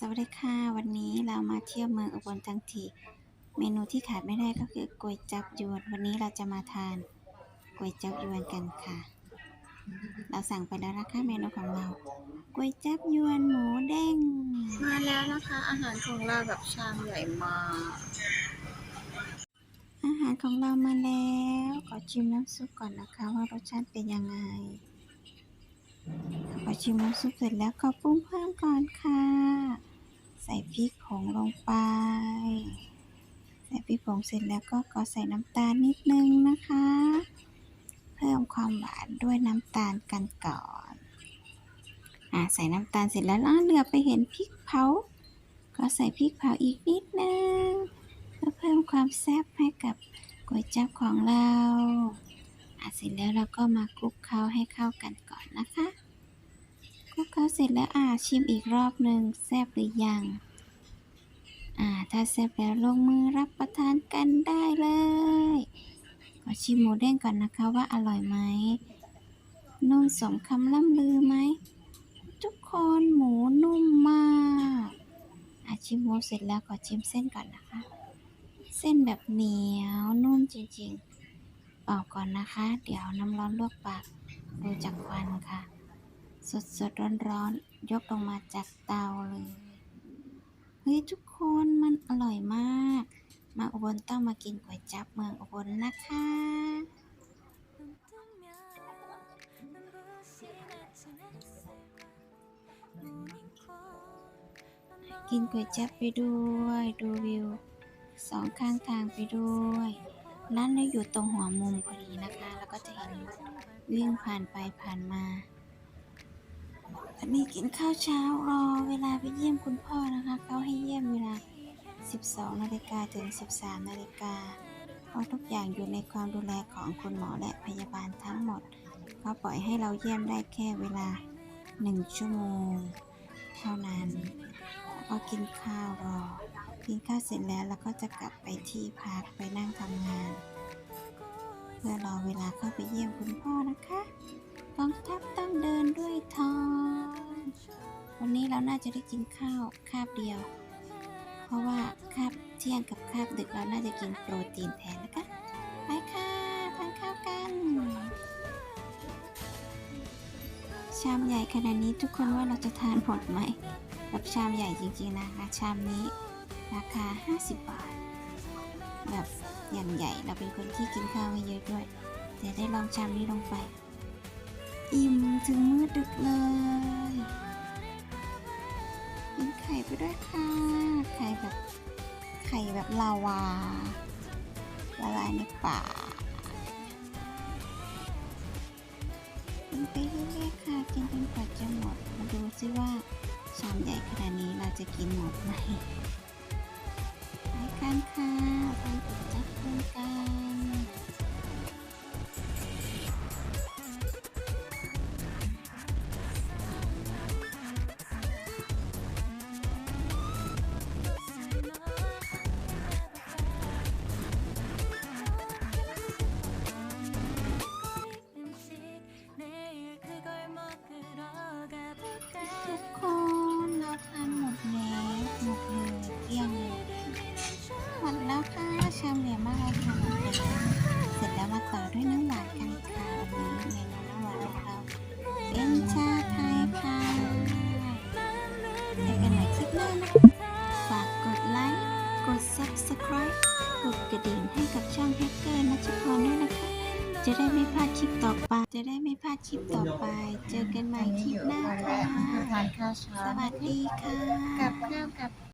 สวัสดีค่ะ วันนี้เรามาเที่ยวเมืองอุบลทั้งทีเมนูที่ขาดไม่ได้ก็คือก๋วยจับยวน วันนี้เราจะมาทานก๋วยจับยวนกันค่ะ เราสั่งไปแล้วนะคะเมนูของเราก๋วยจับยวนหมูเด้งมาแล้วนะคะ อาหารของเราแบบชามใหญ่มากอาหารของเรามาแล้วขอชิมน้ำซุปก่อนนะคะ ว่ารสชาติเป็นยังไงพอชิมน้ำซุปเสร็จแล้วก็ปรุงเพิ่มก่อนค่ะใส่พริกผงลงไป ใส่พริกผงเสร็จแล้วก็ขอใส่น้ำตาลนิดนึงนะคะ เพิ่มความหวานด้วยน้ำตาลกันก่อนอ่าใส่น้ำตาลเสร็จแล้วอ้าเหลือไปเห็นพริกเผา ก็ใส่พริกเผาอีกนิดนึงเพื่อเพิ่มความแซ่บให้กับก๋วยจั๊บของเราอะเสร็จแล้วเราก็มาคลุกเคล้าให้เข้ากันก่อนนะคะคลุกเคล้าเสร็จแล้วอ่าชิมอีกรอบหนึ่งแซ่บหรือยัง อ่า ถ้าแซ่บแล้วลงมือรับประทานกันได้เลย ขอชิมหมูเด้งก่อนนะคะว่าอร่อยไหมนุ่มสมคำล่ำลือไหม ทุกคนหมูนุ่มมากอาชิมหมูเสร็จแล้วขอชิมเส้นก่อนนะคะ เส้นแบบเหนียวนุ่มจริงๆเป่าก่อนนะคะ เดี๋ยวน้ำร้อนลวกปากดูจากควันค่ะ สดสดร้อนๆยกลงมาจากเตาเลย ฮ้ยทุกคนมันอร่อยมาก มาอุบลต้องมากินก๋วยจั๊บเมืองอุบลนะคะกินก๋วยจั๊บไปด้วย ดูวิวสองข้างทางไปด้วยร้านเราอยู่ตรงหัวมุมพอดีนะคะ แล้วก็จะเห็นวิ่งผ่านไปผ่านมาตอนนี้กินข้าวเช้ารอเวลาไปเยี่ยมคุณพ่อ 12นาฬิกาถึง 13นาฬิกาเพราะทุกอย่างอยู่ในความดูแลของคุณหมอและพยาบาลทั้งหมด เขาปล่อยให้เราเยี่ยมได้แค่เวลา 1 ชั่วโมง เท่านั้นก็กินข้าวรอ กินข้าวเสร็จแล้วเราก็จะกลับไปที่พักไปนั่งทำงาน เพื่อรอเวลาเข้าไปเยี่ยมคุณพ่อนะคะกองทัพต้องเดินด้วยท้องวันนี้เราน่าจะได้กินข้าวคาบเดียว เพราะว่า เที่ยงกับคาบดึกเราน่าจะกินโปรตีนแทนนะคะ ไปค่ะทานข้าวกัน ชามใหญ่ขนาดนี้ทุกคนว่าเราจะทานหมดไหมแบบชามใหญ่จริงๆนะคะ ชามนี้ราคา 50 บาท แบบอย่างใหญ่เราเป็นคนที่กินข้าวไม่เยอะด้วย แต่ได้ลองชามนี้ลงไป อิ่มถึงมืดดึกเลยกินไข่ไปด้วยค่ะ ไข่แบบ ไข่แบบลาวาละลายในปากกินไปเรื่อยๆค่ะ กินจนกว่าจะหมด มาดูซิว่าชามใหญ่ขนาดนี้เราจะกินหมดไหมไปกันค่ะไปก๋วยจั๊บกัน ได้ไม่พลาดคลิปต่อไป จะได้ไม่พลาดคลิปต่อไป เจอกันใหม่คลิปหน้าค่ะ ทานข้าวเช้าสวัสดีค่ะ กับข้าวกับ